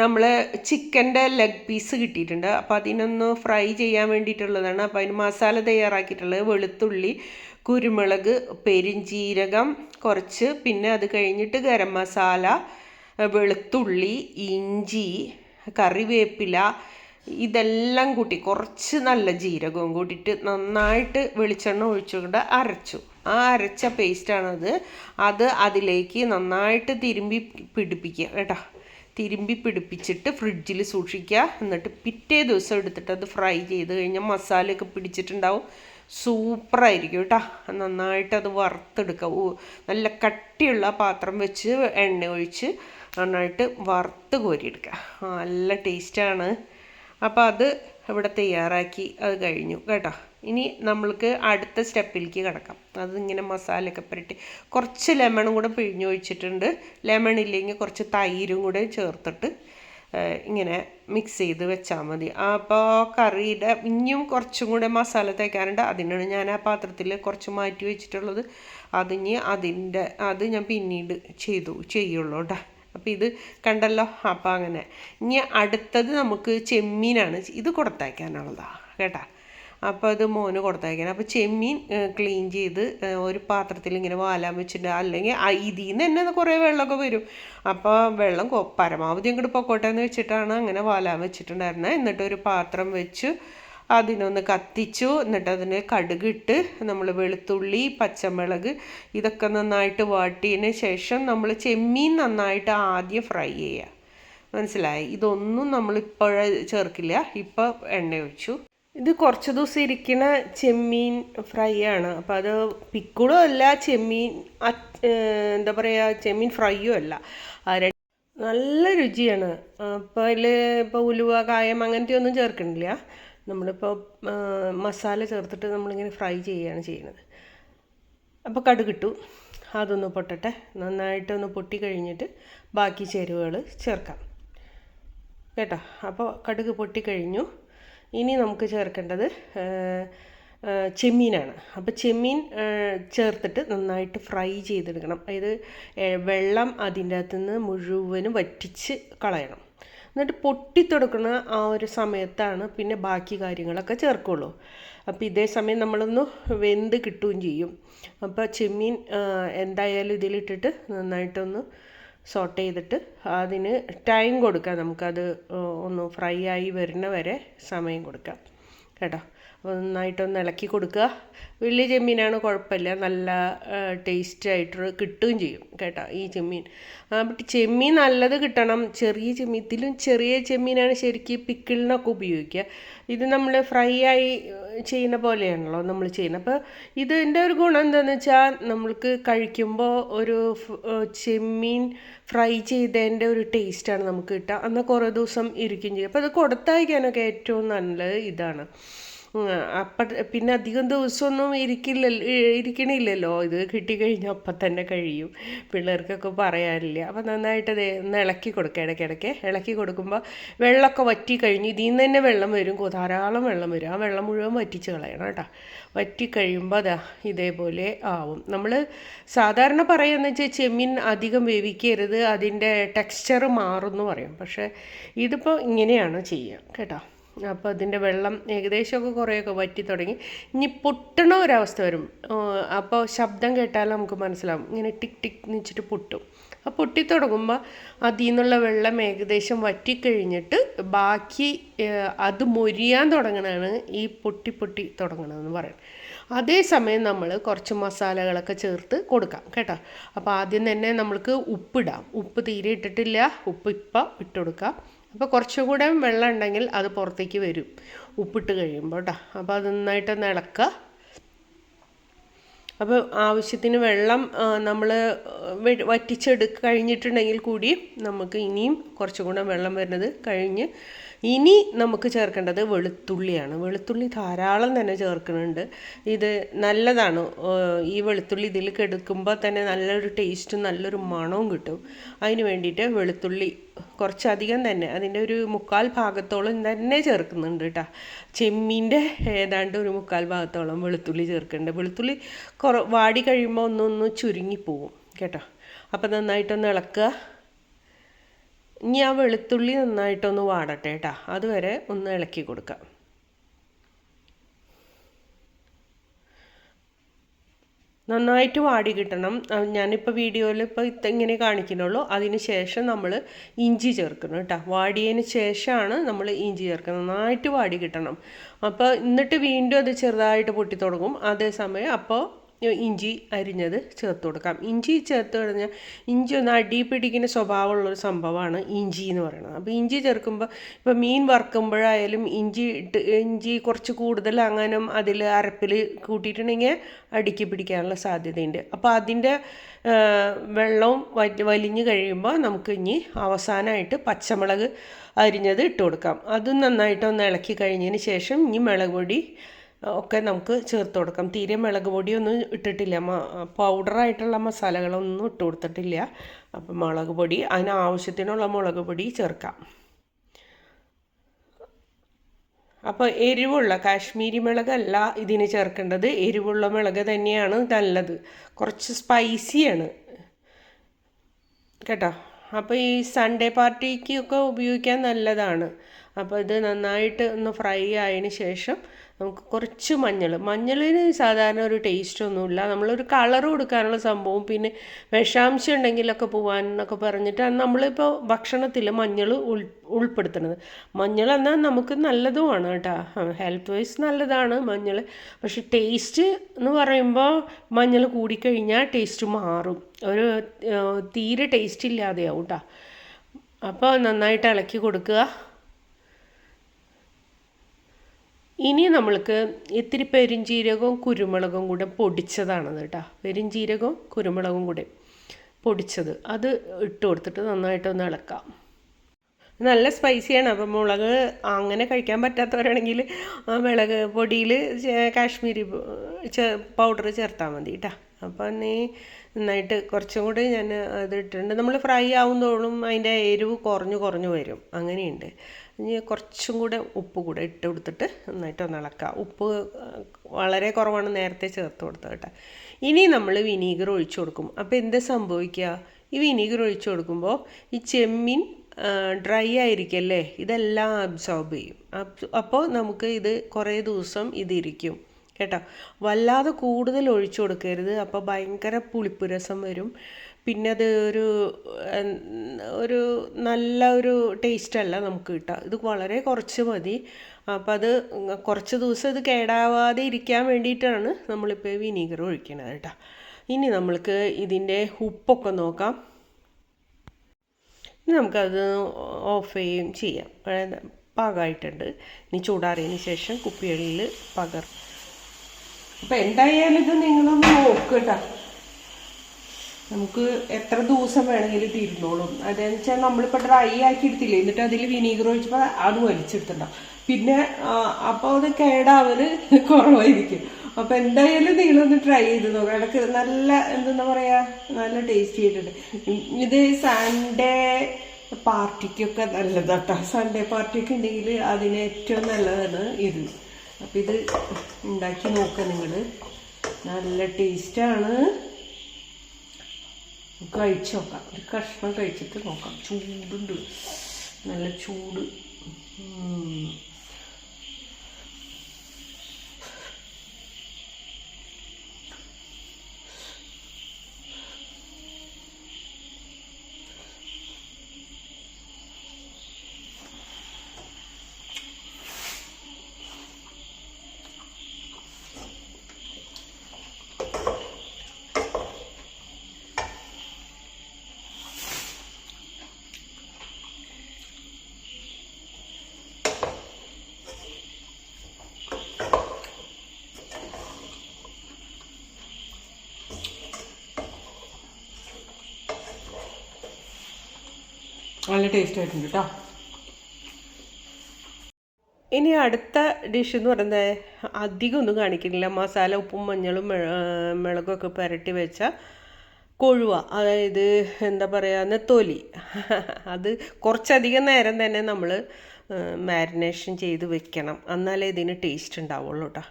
നമ്മൾ ചിക്കന്റെ ലെഗ് പീസ് കിട്ടിയിട്ടുണ്ട്. അപ്പോൾ അതിനൊന്ന് ഫ്രൈ ചെയ്യാൻ വേണ്ടിയിട്ടുള്ളതാണ്. അപ്പോൾ അതിന് മസാല തയ്യാറാക്കിയിട്ടുള്ളത് വെളുത്തുള്ളി കുരുമുളക് പെരുംജീരകം കുറച്ച് പിന്നെ അത് കഴിഞ്ഞിട്ട് ഗരം മസാല വെളുത്തുള്ളി ഇഞ്ചി കറിവേപ്പില ഇതെല്ലാം കൂട്ടി കുറച്ച് നല്ല ജീരകവും കൂട്ടിയിട്ട് നന്നായിട്ട് വെളിച്ചെണ്ണ ഒഴിച്ചുകൊണ്ട് അരച്ചു. ആ അരച്ച പേസ്റ്റാണത് അത് അതിലേക്ക് നന്നായിട്ട് തിരുമ്പി പിടിപ്പിക്കുക കേട്ടോ. തിരുമ്പി പിടിപ്പിച്ചിട്ട് ഫ്രിഡ്ജിൽ സൂക്ഷിക്കുക. എന്നിട്ട് പിറ്റേ ദിവസം എടുത്തിട്ട് അത് ഫ്രൈ ചെയ്ത് കഴിഞ്ഞാൽ മസാലയൊക്കെ പിടിച്ചിട്ടുണ്ടാവും. സൂപ്പറായിരിക്കും കേട്ടോ. നന്നായിട്ട് അത് വറുത്തെടുക്കുക. നല്ല കട്ടിയുള്ള പാത്രം വെച്ച് എണ്ണ ഒഴിച്ച് നന്നായിട്ട് വറുത്ത് കോരിയെടുക്കുക. നല്ല ടേസ്റ്റാണ് അപ്പോൾ അത് ഇവിടെ തയ്യാറാക്കി അത് കഴിഞ്ഞു. കേട്ടോ? ഇനി നമ്മൾക്ക് അടുത്ത സ്റ്റെപ്പിലേക്ക് കിടക്കാം. അതിങ്ങനെ മസാലയൊക്കെ പുരട്ടി. കുറച്ച് ലെമണും കൂടെ പിഴിഞ്ഞൊഴിച്ചിട്ടുണ്ട് ലെമൺ ഇല്ലെങ്കിൽ കുറച്ച് തൈരും കൂടെ ചേർത്തിട്ട് ഇങ്ങനെ മിക്സ് ചെയ്ത് വെച്ചാൽ മതി. അപ്പോൾ കറിയുടെ ഇനിയും കുറച്ചും കൂടെ മസാല തേക്കാറുണ്ട് അതിനാണ് ഞാൻ ആ പാത്രത്തിൽ കുറച്ച് മാറ്റി വെച്ചിട്ടുള്ളത്. അതിന് അതിന്റെ അത് ഞാൻ പിന്നീട് ചെയ്തു ചെയ്യുള്ളൂ കേട്ടോ. അപ്പോൾ ഇത് കണ്ടല്ലോ? അപ്പോൾ അങ്ങനെ. ഇനി അടുത്തത് നമുക്ക് ചെമ്മീനാണ്. ഇത് കൊടുത്തയക്കാനുള്ളതാണ് കേട്ടോ? അപ്പോൾ അത് മോന് കൊടുത്തയക്കാൻ. അപ്പോൾ ചെമ്മീൻ ക്ലീൻ ചെയ്ത് ഒരു പാത്രത്തിൽ ഇങ്ങനെ വാലാൻ വെച്ചിട്ട് അല്ലെങ്കിൽ ഇതിൽ നിന്ന് തന്നെ കുറേ വെള്ളമൊക്കെ വരും. അപ്പോൾ വെള്ളം പരമാവധി അങ്ങോട്ട് പൊക്കോട്ടെ എന്ന് വെച്ചിട്ടാണ് അങ്ങനെ വാലാൻ വെച്ചിട്ടുണ്ടായിരുന്നത് എന്നിട്ട് ഒരു പാത്രം വെച്ച് അതിനൊന്ന് കത്തിച്ചു എന്നിട്ട് അതിന് കടുകിട്ട് നമ്മൾ വെളുത്തുള്ളി പച്ചമുളക് ഇതൊക്കെ നന്നായിട്ട് വാട്ടിയതിന് ശേഷം നമ്മൾ ചെമ്മീൻ നന്നായിട്ട് ആദ്യം ഫ്രൈ ചെയ്യുക. മനസ്സിലായി? ഇതൊന്നും നമ്മൾ ഇപ്പോഴേ ചേർക്കില്ല. ഇപ്പോൾ എണ്ണ ഒഴിച്ചു. ഇത് കുറച്ച് ദിവസം ഇരിക്കുന്ന ചെമ്മീൻ ഫ്രൈ ആണ്. അപ്പോൾ അത് പിക്കുളും അല്ല ചെമ്മീൻ എന്താ പറയുക ചെമ്മീൻ ഫ്രൈയും അല്ല. നല്ല രുചിയാണ്. അപ്പോൾ അതിൽ ഇപ്പോൾ ഉലുവ കായം അങ്ങനത്തെ ഒന്നും ചേർക്കണില്ല. നമ്മളിപ്പോൾ മസാല ചേർത്തിട്ട് നമ്മളിങ്ങനെ ഫ്രൈ ചെയ്യുകയാണ് ചെയ്യുന്നത്. അപ്പോൾ കടുകിട്ടു. അതൊന്ന് പൊട്ടട്ടെ. നന്നായിട്ടൊന്ന് പൊട്ടി കഴിഞ്ഞിട്ട് ബാക്കി ചേരുവകൾ ചേർക്കാം. കേട്ടോ? അപ്പോൾ കടുക് പൊട്ടിക്കഴിഞ്ഞു ഇനി നമുക്ക് ചേർക്കേണ്ടത് ചെമ്മീനാണ്. അപ്പോൾ ചെമ്മീൻ ചേർത്തിട്ട് നന്നായിട്ട് ഫ്രൈ ചെയ്തെടുക്കണം. അതായത് വെള്ളം അതിന്റെ അകത്തുനിന്ന് മുഴുവനും വറ്റിച്ച് കളയണം. എന്നിട്ട് പൊട്ടിത്തുടക്കുന്ന ആ ഒരു സമയത്താണ് പിന്നെ ബാക്കി കാര്യങ്ങളൊക്കെ ചേർക്കുള്ളൂ. അപ്പോൾ ഇതേ സമയം നമ്മളൊന്ന് വെന്ത് കിട്ടുകയും ചെയ്യും. അപ്പോൾ ചെമ്മീൻ എന്തായാലും ഇതിലിട്ടിട്ട് നന്നായിട്ടൊന്ന് സോട്ട് ചെയ്തിട്ട് അതിന് ടൈം കൊടുക്കാം. നമുക്കത് ഒന്ന് ഫ്രൈ ആയി വരുന്ന വരെ സമയം കൊടുക്കാം. കേട്ടോ? നന്നായിട്ടൊന്ന് ഇളക്കി കൊടുക്കുക. വലിയ ചെമ്മീനാണ് കുഴപ്പമില്ല. നല്ല ടേസ്റ്റ് ആയിട്ട് കിട്ടുകയും ചെയ്യും കേട്ടോ ഈ ചെമ്മീൻ. ബട്ട് ചെമ്മീൻ നല്ലത് കിട്ടണം. ചെറിയ ചെമ്മീൻ ഇതിലും ചെറിയ ചെമ്മീനാണ് ശരിക്കും പിക്കിളിനൊക്കെ ഉപയോഗിക്കുക. ഇത് നമ്മൾ ഫ്രൈ ആയി ചെയ്യുന്ന പോലെയാണല്ലോ നമ്മൾ ചെയ്യുന്നത്. അപ്പോൾ ഇതിന്റെ ഒരു ഗുണം എന്താണെന്ന് വെച്ചാൽ നമ്മൾക്ക് കഴിക്കുമ്പോൾ ഒരു ചെമ്മീൻ ഫ്രൈ ചെയ്തതിന്റെ ഒരു ടേസ്റ്റാണ് നമുക്ക് കിട്ടുക. എന്നാൽ കുറേ ദിവസം ഇരിക്കുകയും ചെയ്യും. അപ്പോൾ അത് കൊടുത്തയക്കാനൊക്കെ ഏറ്റവും നല്ലത് ഇതാണ്. അപ്പം പിന്നെ അധികം ദിവസമൊന്നും ഇരിക്കില്ല ഇരിക്കണില്ലല്ലോ. ഇത് കിട്ടിക്കഴിഞ്ഞാൽ അപ്പം തന്നെ കഴിയും. പിള്ളേർക്കൊക്കെ പറയാനില്ല. അപ്പം നന്നായിട്ട് ഒന്ന് ഇളക്കി കൊടുക്കുക ഇടയ്ക്കിടയ്ക്ക്. ഇളക്കി കൊടുക്കുമ്പോൾ വെള്ളമൊക്കെ വറ്റി കഴിഞ്ഞ് ഇതിൽ നിന്ന് തന്നെ വെള്ളം വരും. ധാരാളം വെള്ളം വരും. ആ വെള്ളം മുഴുവൻ വറ്റിച്ച് കളയണം കേട്ടോ. വറ്റി കഴിയുമ്പോൾ അതാ ഇതേപോലെ ആവും. നമ്മൾ സാധാരണ പറയുകയെന്ന് വെച്ചാൽ ചെമ്മീൻ അധികം വേവിക്കരുത്. അതിന്റെ ടെക്സ്ചർ മാറും എന്ന് പറയും. പക്ഷേ ഇതിപ്പോൾ ഇങ്ങനെയാണ് ചെയ്യുക കേട്ടോ. അപ്പോൾ അതിന്റെ വെള്ളം ഏകദേശമൊക്കെ കുറേയൊക്കെ വറ്റി തുടങ്ങി. ഇനി പൊട്ടണ ഒരവസ്ഥ വരും. അപ്പോൾ ശബ്ദം കേട്ടാൽ നമുക്ക് മനസ്സിലാവും. ഇങ്ങനെ ടിക് ടിക് നിച്ചിട്ട് പൊട്ടും. ആ പൊട്ടി തുടങ്ങുമ്പോൾ അതിൽ നിന്നുള്ള വെള്ളം ഏകദേശം വറ്റിക്കഴിഞ്ഞിട്ട് ബാക്കി അത് മൊരിയാൻ തുടങ്ങണതാണ് ഈ പൊട്ടി പൊട്ടി തുടങ്ങണമെന്ന് പറയുന്നത് അതേസമയം നമ്മൾ കുറച്ച് മസാലകളൊക്കെ ചേർത്ത് കൊടുക്കാം കേട്ടോ. അപ്പോൾ ആദ്യം തന്നെ നമ്മൾക്ക് ഉപ്പിടാം. ഉപ്പ് തീരെ ഇട്ടിട്ടില്ല. ഉപ്പ് ഇപ്പം ഇട്ട് കൊടുക്കാം. അപ്പോൾ കുറച്ചുകൂടെ വെള്ളം ഉണ്ടെങ്കിൽ അത് പുറത്തേക്ക് വരും. ഉപ്പിട്ട് കഴിയുമ്പോൾ കേട്ടോ അപ്പോൾ അത് നന്നായിട്ടൊന്ന് ഇളക്കുക അപ്പോൾ ആവശ്യത്തിന് വെള്ളം നമ്മൾ വറ്റിച്ചെടുക്ക കഴിഞ്ഞിട്ടുണ്ടെങ്കിൽ കൂടി നമുക്ക് ഇനിയും കുറച്ചും കൂടെ വെള്ളം വരുന്നത് കഴിഞ്ഞ് ഇനി നമുക്ക് ചേർക്കേണ്ടത് വെളുത്തുള്ളിയാണ്. വെളുത്തുള്ളി ധാരാളം തന്നെ ചേർക്കുന്നുണ്ട്. ഇത് നല്ലതാണ്. ഈ വെളുത്തുള്ളി ഇതിൽ കെടുക്കുമ്പോൾ തന്നെ നല്ലൊരു ടേസ്റ്റും നല്ലൊരു മണവും കിട്ടും. അതിന് വേണ്ടിയിട്ട് വെളുത്തുള്ളി കുറച്ചധികം തന്നെ അതിന്റെ ഒരു മുക്കാൽ ഭാഗത്തോളം തന്നെ ചേർക്കുന്നുണ്ട് കേട്ടോ ചെമ്മീന്റെ ഏതാണ്ട് ഒരു മുക്കാൽ ഭാഗത്തോളം വെളുത്തുള്ളി ചേർക്കുന്നുണ്ട്. വെളുത്തുള്ളി കുറ വാടി കഴിയുമ്പോൾ ഒന്നൊന്ന് ചുരുങ്ങിപ്പോവും കേട്ടോ. അപ്പം നന്നായിട്ടൊന്ന് ഇളക്കുക. ഇനി ആ വെളുത്തുള്ളി നന്നായിട്ടൊന്ന് വാടട്ടെ കേട്ടോ. അതുവരെ ഒന്ന് ഇളക്കി കൊടുക്കാം. നന്നായിട്ട് വാടി കിട്ടണം. ഞാനിപ്പോൾ വീഡിയോയിൽ ഇപ്പോൾ ഇങ്ങനെ കാണിക്കുന്നുള്ളൂ. അതിന് ശേഷം നമ്മൾ ഇഞ്ചി ചേർക്കണം കേട്ടോ. വാടിയതിന് ശേഷമാണ് നമ്മൾ ഇഞ്ചി ചേർക്കുന്നത്. നന്നായിട്ട് വാടി കിട്ടണം. അപ്പോൾ എന്നിട്ട് വീണ്ടും അത് ചെറുതായിട്ട് പൊട്ടി തുടങ്ങും അതേസമയം അപ്പോൾ ഇഞ്ചി അരിഞ്ഞത് ചേർത്ത് കൊടുക്കാം. ഇഞ്ചി ചേർത്ത് കഴിഞ്ഞാൽ ഇഞ്ചി ഒന്ന് അടി പിടിക്കുന്ന സ്വഭാവമുള്ളൊരു സംഭവമാണ് ഇഞ്ചി എന്ന് പറയുന്നത്. അപ്പോൾ ഇഞ്ചി ചേർക്കുമ്പോൾ ഇപ്പോൾ മീൻ വറുക്കുമ്പോഴായാലും ഇഞ്ചി ഇട്ട് ഇഞ്ചി കുറച്ച് കൂടുതൽ അങ്ങനും അതിൽ അരപ്പിൽ കൂട്ടിയിട്ടുണ്ടെങ്കിൽ അടിക്ക് പിടിക്കാനുള്ള സാധ്യതയുണ്ട്. അപ്പോൾ അതിന്റെ വെള്ളവും വലിഞ്ഞു കഴിയുമ്പോൾ നമുക്ക് ഇനി അവസാനമായിട്ട് പച്ചമുളക് അരിഞ്ഞത് ഇട്ട് കൊടുക്കാം. അതും നന്നായിട്ട് ഒന്ന് ഇളക്കി കഴിഞ്ഞതിന് ശേഷം ഇനി മുളക് പൊടി ഒക്കെ നമുക്ക് ചേർത്ത് കൊടുക്കാം. തീരെ മുളക് പൊടിയൊന്നും ഇട്ടിട്ടില്ല. മ പൗഡറായിട്ടുള്ള മസാലകളൊന്നും ഇട്ട് കൊടുത്തിട്ടില്ല. അപ്പം മുളക് പൊടി അതിനാവശ്യത്തിനുള്ള മുളക് പൊടി ചേർക്കാം. അപ്പോൾ എരിവുള്ള കാശ്മീരി മുളകല്ല ഇതിന് ചേർക്കേണ്ടത്. എരിവുള്ള മുളക് തന്നെയാണ് നല്ലത്. കുറച്ച് സ്പൈസിയാണ് കേട്ടോ? അപ്പോൾ ഈ സൺഡേ പാർട്ടിക്കൊക്കെ ഉപയോഗിക്കാൻ നല്ലതാണ്. അപ്പോൾ ഇത് നന്നായിട്ട് ഒന്ന് ഫ്രൈ ആയതിന് ശേഷം നമുക്ക് കുറച്ച് മഞ്ഞൾ. മഞ്ഞളിന് സാധാരണ ഒരു ടേസ്റ്റ് ഒന്നുമില്ല. നമ്മളൊരു കളർ കൊടുക്കാനുള്ള സംഭവം പിന്നെ വിഷാംശം ഉണ്ടെങ്കിലൊക്കെ പോകാൻ എന്നൊക്കെ പറഞ്ഞിട്ടാണ് നമ്മളിപ്പോൾ ഭക്ഷണത്തിൽ മഞ്ഞൾ ഉൾ ഉൾപ്പെടുത്തുന്നത്. മഞ്ഞൾ എന്നാൽ നമുക്ക് നല്ലതുമാണ് കേട്ടോ. ഹെൽത്ത് വൈസ് നല്ലതാണ് മഞ്ഞൾ. പക്ഷെ ടേസ്റ്റ് എന്ന് പറയുമ്പോൾ മഞ്ഞൾ കൂടിക്കഴിഞ്ഞാൽ ടേസ്റ്റ് മാറും. ഒരു തീരെ ടേസ്റ്റ് ഇല്ലാതെയാവും കേട്ടോ. അപ്പോൾ നന്നായിട്ട് ഇളക്കി കൊടുക്കുക. ഇനി നമ്മൾക്ക് ഇത്തിരി പെരുംജീരകവും കുരുമുളകും കൂടെ പൊടിച്ചതാണത് കേട്ടോ. പെരുംജീരകവും കുരുമുളകും കൂടെ പൊടിച്ചത്. അത് ഇട്ട് കൊടുത്തിട്ട് നന്നായിട്ടൊന്ന് ഇളക്കാം. നല്ല സ്പൈസിയാണ്. അപ്പം മുളക് അങ്ങനെ കഴിക്കാൻ പറ്റാത്തവരാണെങ്കിൽ ആ മുളക് പൊടിയിൽ കാശ്മീരി പൗഡർ ചേർത്താൽ മതി കേട്ടോ. അപ്പം നീ നന്നായിട്ട് കുറച്ചും കൂടി ഞാൻ അത് ഇട്ടിട്ടുണ്ട്. നമ്മൾ ഫ്രൈ ആവുന്നതോളും അതിന്റെ എരിവ് കുറഞ്ഞു കുറഞ്ഞു വരും. അങ്ങനെയുണ്ട്. ഇനി കുറച്ചും കൂടെ ഉപ്പ് കൂടെ ഇട്ട് കൊടുത്തിട്ട് നന്നായിട്ട് ഒന്ന് ഇളക്കുക ഉപ്പ് വളരെ കുറവാണ് നേരത്തെ ചേർത്ത് കൊടുത്തത് കേട്ടോ. ഇനി നമ്മൾ വിനീഗർ ഒഴിച്ചു കൊടുക്കും. അപ്പോൾ എന്ത് സംഭവിക്കുക ഈ വിനീഗർ ഒഴിച്ചു കൊടുക്കുമ്പോൾ ഈ ചെമ്മീൻ ഡ്രൈ ആയിരിക്കല്ലേ? ഇതെല്ലാം അബ്സോർബ് ചെയ്യും. അപ്പോൾ നമുക്ക് ഇത് കുറേ ദിവസം ഇതിരിക്കും. കേട്ടോ? വല്ലാതെ കൂടുതൽ ഒഴിച്ചു കൊടുക്കരുത്. അപ്പോൾ ഭയങ്കര പുളിപ്പ് രസം വരും. പിന്നെ അത് ഒരു ഒരു നല്ല ഒരു ടേസ്റ്റ് അല്ല നമുക്ക് കിട്ടുക ഇത് വളരെ കുറച്ച് മതി. അപ്പോൾ അത് കുറച്ച് ദിവസം ഇത് കേടാവാതെ ഇരിക്കാൻ വേണ്ടിയിട്ടാണ് നമ്മളിപ്പോൾ വിനീഗർ ഒഴിക്കണത് കേട്ടോ. ഇനി നമ്മൾക്ക് ഇതിന്റെ ഉപ്പൊക്കെ നോക്കാം. ഇനി നമുക്കത് ഓഫ് ചെയ്യുകയും ചെയ്യാം. പാകമായിട്ടുണ്ട്. ഇനി ചൂടാറിയതിന് ശേഷം കുപ്പികളിൽ പകർ അപ്പം എന്തായാലും ഇത് നിങ്ങളൊന്ന് നോക്കട്ടോ. നമുക്ക് എത്ര ദിവസം വേണമെങ്കിലും തീരുന്നോളും അതെന്ന് വെച്ചാൽ നമ്മളിപ്പോൾ ഡ്രൈ ആക്കി എടുത്തില്ലേ? എന്നിട്ട് അതിൽ വിനീഗർ ഒഴിച്ചപ്പോൾ അത് വലിച്ചെടുത്തിട്ടുണ്ടാവും പിന്നെ അപ്പോൾ അത് കേടാവൽ കുറവായിരിക്കും. അപ്പോൾ എന്തായാലും നിങ്ങളൊന്ന് ട്രൈ ചെയ്ത് നോക്കാം. ഇടയ്ക്ക് നല്ല എന്താ പറയാ നല്ല ടേസ്റ്റ് ചെയ്തിട്ടുണ്ട് ഇത് സൺഡേ പാർട്ടിക്കൊക്കെ നല്ലതാട്ടോ. സൺഡേ പാർട്ടിയൊക്കെ ഉണ്ടെങ്കിൽ അതിന് ഏറ്റവും നല്ലതാണ് ഇത്. അപ്പം ഇത് ഉണ്ടാക്കി നോക്കുക നിങ്ങൾ നല്ല ടേസ്റ്റാണ് കഴിച്ച് നോക്കാം. ഒരു കഷ്ണം കഴിച്ചിട്ട് നോക്കാം. ചൂടുണ്ട്. നല്ല ചൂട്. നല്ല ടേസ്റ്റ് ആയിട്ടുണ്ട് കേട്ടോ ഇനി അടുത്ത ഡിഷ് എന്ന് പറയുന്നത് അധികം ഒന്നും കാണിക്കുന്നില്ല. മസാല ഉപ്പും മഞ്ഞളും മുളകൊക്കെ പുരട്ടി വെച്ച കൊഴുവ. അതായത് എന്താ പറയുക നെത്തോലി. അത് കുറച്ചധികം നേരം തന്നെ നമ്മൾ മാരിനേഷൻ ചെയ്ത് വെക്കണം. എന്നാലേ ഇതിന് ടേസ്റ്റ് ഉണ്ടാവുള്ളൂ കേട്ടോ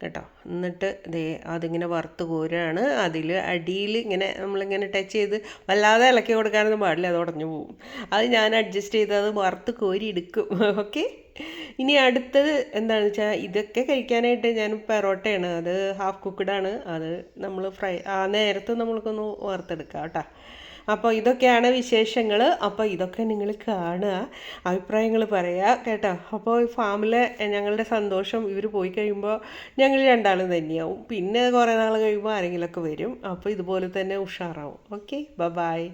കേട്ടോ. എന്നിട്ട് ദേ അതിങ്ങനെ വറുത്ത് കോരാണ്. അതിൽ അടിയിൽ ഇങ്ങനെ നമ്മളിങ്ങനെ ടച്ച് ചെയ്ത് വല്ലാതെ ഇളക്കി കൊടുക്കാനൊന്നും പാടില്ല അത് ഉടഞ്ഞു പോകും അത് ഞാൻ അഡ്ജസ്റ്റ് ചെയ്ത് അത് വറുത്ത് കോരി എടുക്കും. ഓക്കെ ഇനി അടുത്തത് എന്താണെന്ന് വെച്ചാൽ ഇതൊക്കെ കഴിക്കാനായിട്ട് ഞാൻ പെറോട്ടയാണ്. അത് ഹാഫ് കുക്ക്ഡാണ് അത് നമ്മൾ ഫ്രൈ ആ നേരത്ത് നമ്മൾക്കൊന്ന് വറുത്തെടുക്കാം കേട്ടോ. അപ്പോൾ ഇതൊക്കെയാണ് വിശേഷങ്ങൾ അപ്പോൾ ഇതൊക്കെ നിങ്ങൾ കാണുക അഭിപ്രായങ്ങൾ പറയുക കേട്ടോ. അപ്പോൾ ഈ ഫാമിലെ ഞങ്ങളുടെ സന്തോഷം ഇവർ പോയി കഴിയുമ്പോൾ ഞങ്ങൾ രണ്ടാളും തന്നെയാവും. പിന്നെ കുറേ നാൾ കഴിയുമ്പോൾ ആരെങ്കിലുമൊക്കെ വരും. അപ്പോൾ ഇതുപോലെ തന്നെ ഉഷാറാവും. ഓക്കെ? ബ ബായ്